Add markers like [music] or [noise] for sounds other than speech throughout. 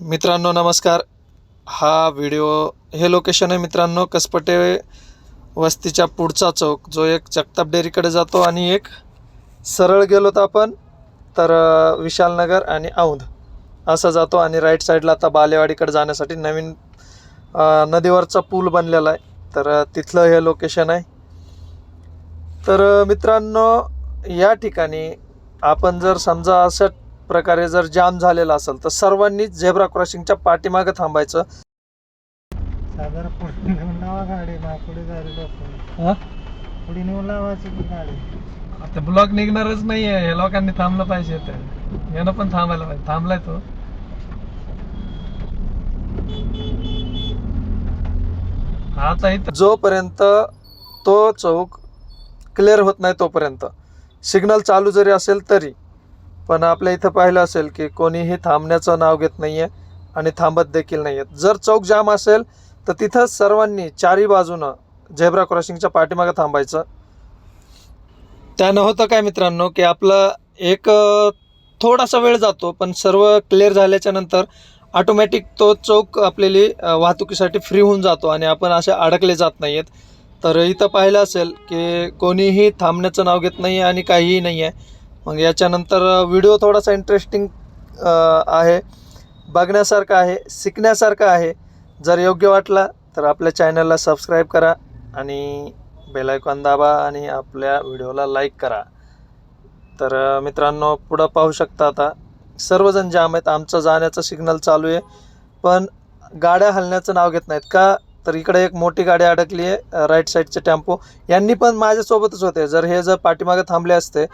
मित्रांनो नमस्कार. हा व्हिडिओ हे लोकेशन आहे मित्रांनो कसपटे वस्तीच्या पुढचा चौक जो एक जगताप डेअरीकडे जातो आणि एक सरळ गेलो तर आपण तर विशालनगर आणि औंध. असं जातो आणि राईट साईडला आता बालेवाडीकडे जाण्यासाठी नवीन नदीवरचा पूल बनलेला आहे. तर तिथलं हे लोकेशन आहे. तर मित्रांनो या ठिकाणी आपण जर समजा असं प्रकारे जर जाम झालेला असेल तर सर्वांनीच झेब्रा क्रॉसिंगच्या पाठीमागं थांबायचं. साधारण पुढे नेऊन लावा गाडी ना पुढे जायला लोक पुढे नेऊन लावायची की गाडी? आता ब्लॉक निघणारच नाहीये हे लोकांनी थांबलं पाहिजे तर. यानं पण थांबायला पाहिजे थांबलाय तो. आता इथं जोपर्यंत तो चौक क्लिअर होत नाही तोपर्यंत. सिग्नल चालू जरी असेल तरी. पण आपल्या इथं पाहिलं असेल की कोणीही थांबण्याचं नाव घेत नाही आहे आणि थांबत देखील नाही आहेत जर चौक जाम असेल तर तिथं सर्वांनी चारी बाजूनं झेब्रा क्रॉसिंगच्या पाठीमागं थांबायचं. त्यानं होतं काय मित्रांनो की आपलं एक थोडासा वेळ जातो पण सर्व क्लिअर झाल्याच्यानंतर ऑटोमॅटिक तो चौक आपल्याली वाहतुकीसाठी फ्री होऊन जातो आणि आपण असे अडकले जात नाही आहेत तर इथं पाहिलं असेल की कोणीही थांबण्याचं नाव घेत नाही आणि काहीही नाही आहे मग याच्यानंतर व्हिडिओ थोडासा इंटरेस्टिंग आहे. बघण्यासारखा आहे शिकण्यासारखा आहे. जर योग्य वाटला तर आपल्या चॅनलला सबस्क्राईब करा आणि बेलायकॉन दाबा आणि आपल्या व्हिडिओला लाईक करा. तर मित्रांनो पुढं पाहू शकता आता. सर्वजण जाम आहेत. आमचं जाण्याचं सिग्नल चालू आहे. पण गाड्या हलण्याचं नाव घेत नाहीत का? तर इकडे एक मोठी गाडी अडकली आहे राईट साईडचे टेम्पो. यांनी पण माझ्यासोबतच होते. जर हे जर पाठीमागे थांबले असते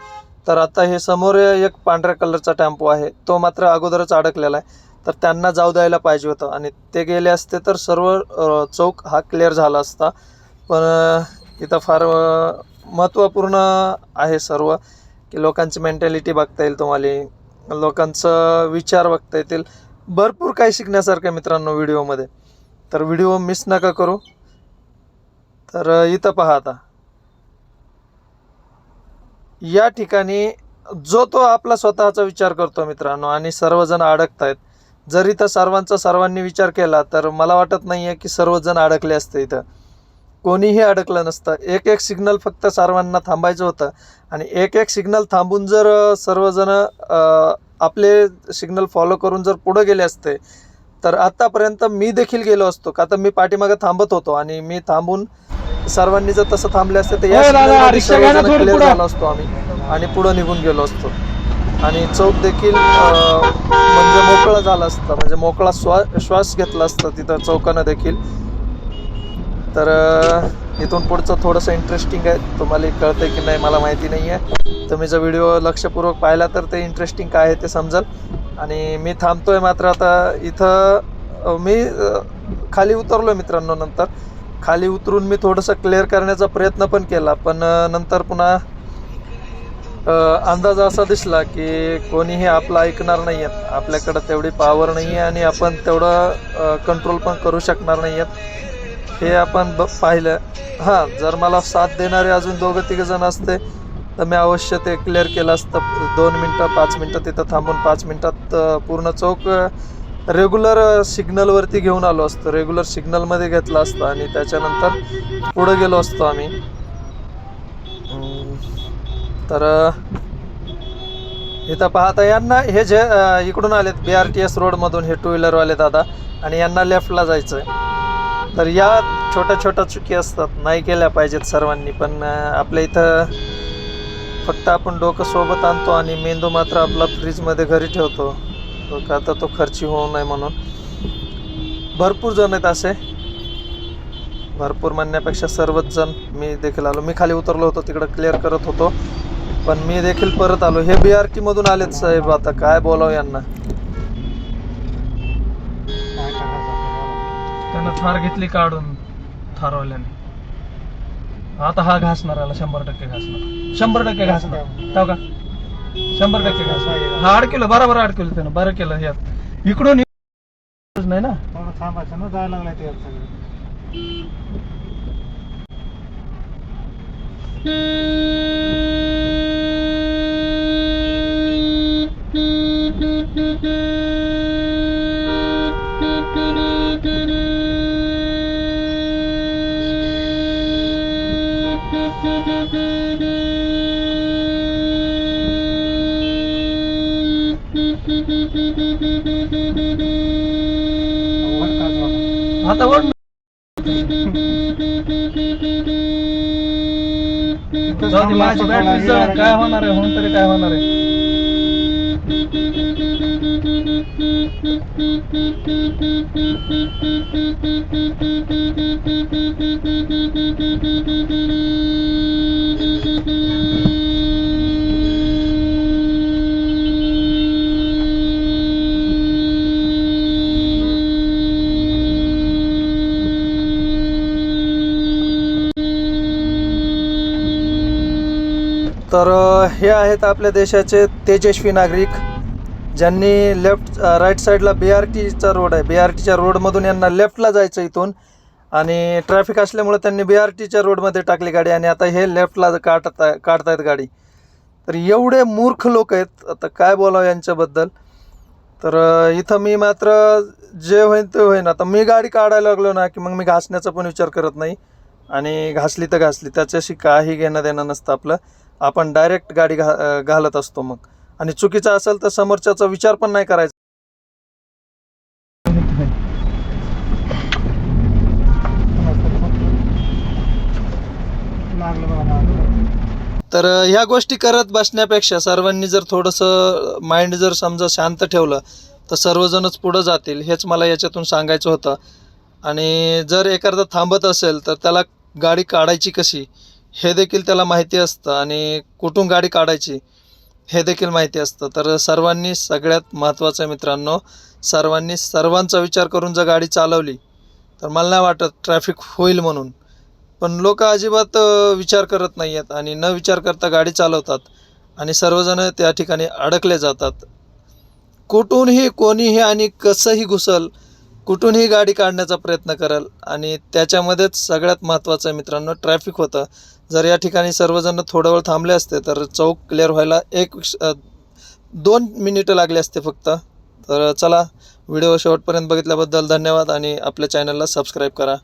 तर आता हे समोर एक पांढऱ्या कलरचा टेम्पो आहे. तो मात्र अगोदरच अडकलेला आहे. तर त्यांना जाऊ द्यायला पाहिजे होतं. आणि ते गेले असते तर सर्व चौक हा क्लिअर झाला असता. पण इथं फार महत्त्वपूर्ण आहे सर्व की लोकांची मेंटॅलिटी बघता येईल तुम्हाला. लोकांचं विचार बघता येतील. भरपूर काही शिकण्यासारखं मित्रांनो व्हिडिओमध्ये तर व्हिडिओ मिस नका करू. तर इथं पहा आता. या ठिकाणी जो तो आपला स्वतःचा विचार करतो मित्रांनो आणि सर्वजण अडकत आहेत जर इथं सर्वांचा सर्वांनी विचार केला तर मला वाटत नाही आहे की सर्वजण अडकले असते इथं. कोणीही अडकलं नसतं. एक एक सिग्नल फक्त सर्वांना थांबायचं होतं. आणि एक एक सिग्नल थांबून जर सर्वजण आपले सिग्नल फॉलो करून जर पुढं गेले असते तर आत्तापर्यंत मी देखील गेलो असतो. का तर मी पाठीमागं थांबत होतो आणि मी थांबून सर्वांनी जर तसं थांबले असते तर या हो दादा, signal मध्ये रिक्षा घ्या ना सर्वजण थोडी clear पुढं. झालो असतो आम्ही. आणि पुढं निघून गेलो असतो. आणि चौक देखील अ, म्हणजे मोकळा झाला असता. म्हणजे मोकळा श्वा श्वास घेतला असता तिथं चौकानं देखील. तर अ, इथून पुढचं थोडंसं इंटरेस्टिंग आहे. तुम्हाला कळतंय की नाही मला माहिती नाही आहे तुम्ही जर व्हिडिओ लक्षपूर्वक पाहिला तर ते इंटरेस्टिंग काय आहे ते समजेल. आणि मी थांबतोय मात्र आता इथं अ, मी अ, खाली उतरलो मित्रांनो नंतर. खाली उतरून मी थोडंसं क्लिअर करण्याचा प्रयत्न पण केला पण नंतर पुन्हा अंदाज असा दिसला की कोणीही आपलं ऐकणार नाही आहेत आपल्याकडं तेवढी पॉवर नाही आहे आणि आपण तेवढं कंट्रोल पण करू शकणार नाही आहेत हे आपण ब पाहिलं. हां जर मला साथ देणारे अजून दोघं तिघं जण असते तर मी अवश्य ते क्लिअर केलं असतं. दोन मिनटं पाच मिनटं तिथं थांबून पाच मिनटात पूर्ण चौक रेग्युलर सिग्नलवरती घेऊन आलो असतो. रेग्युलर सिग्नलमध्ये घेतला असतं आणि त्याच्यानंतर पुढं गेलो असतो आम्ही. तर इथं पाहता यांना हे जे इकडून आलेत बी आर टी एस रोडमधून हे टू व्हीलरवाले दादा आणि यांना लेफ्टला जायचं आहे तर या छोट्या छोट्या चुकी असतात. नाही केल्या पाहिजेत सर्वांनी पण आपल्या इथं फक्त आपण डोकं सोबत आणतो आणि मेंदू मात्र आपला फ्रीजमध्ये घरी ठेवतो. का तर तो खर्ची होऊ नये म्हणून. भरपूर जण आहेत असे. भरपूर म्हणण्यापेक्षा सर्वच जण मी देखील आलो. मी खाली उतरलो होतो तिकडं क्लिअर करत होतो. पण मी देखील परत आलो. हे बी आर टी मधून आलेत साहेब आता. काय बोलाव यांना? काय त्यानं थार घेतली काढून ठरवल्याने आता हा घासणार आला शंभर टक्के घासणार. शंभर टक्के घासणार. का? शंभर टक्के घासणार हा अडकेलं बरोबर अडकेलं त्यानं बरं केलं हे इकडून नाही ना? थोडं थांबायचं ना जायला लागलाय ते सगळं. [laughs] आता ओढ. माझी बॅटरी जळ काय होणार आहे? म्हणून तरी काय होणार आहे? Thank you. तर हे आहेत आपल्या देशाचे तेजस्वी नागरिक ज्यांनी लेफ्ट राईट साईडला बी आर टीचा रोड आहे. बी आर टीच्या रोडमधून यांना लेफ्टला जायचं इथून आणि ट्रॅफिक असल्यामुळे त्यांनी बी आर टीच्या रोडमध्ये टाकली गाडी आणि आता हे लेफ्टला काढत काढतायत गाडी. तर एवढे मूर्ख लोक आहेत. आता काय बोलावं यांच्याबद्दल? तर इथं मी मात्र जे होईन ते होईन. आता मी गाडी काढायला लागलो ना की मग मी घासण्याचा पण विचार करत नाही. आणि घासली तर घासली. त्याच्याशी काही घेणं देणं नसतं आपलं. आपण डायरेक्ट गाडी घा घालत असतो मग. आणि चुकीचा असेल तर समोरच्याचा विचार पण नाही करायचा. तर ह्या गोष्टी करत बसण्यापेक्षा सर्वांनी जर थोडंसं माइंड जर समजा शांत ठेवलं तर सर्वजणच पुढं जातील हेच मला याच्यातून सांगायचं होतं. आणि जर एखादा थांबत असेल तर त्याला गाडी काढायची कशी? हे देखील त्याला माहिती असतं आणि कुठून गाडी काढायची हे देखील माहिती असतं. तर सर्वांनी सगळ्यात महत्त्वाचं आहे मित्रांनो सर्वांनी सर्वांचा विचार करून जर गाडी चालवली तर मला नाही वाटत ट्रॅफिक होईल म्हणून. पण लोक अजिबात विचार करत नाही आहेत आणि न विचार करता गाडी चालवतात आणि सर्वजण त्या ठिकाणी अडकले जातात. कुठूनही कोणीही आणि कसंही घुसल कुठूनही गाडी काढण्याचा प्रयत्न करेल आणि त्याच्यामध्येच सगळ्यात महत्त्वाचं आहे मित्रांनो ट्रॅफिक होतं. जर या ठिकाणी सर्वजण थोडा वेळ थांबले असते तर चौक क्लिअर व्हायला एक दोन मिनिटं लागले असते फक्त. तर चला व्हिडिओ शेवटपर्यंत बघितल्याबद्दल धन्यवाद आणि आपल्या चॅनलला सबस्क्राईब करा.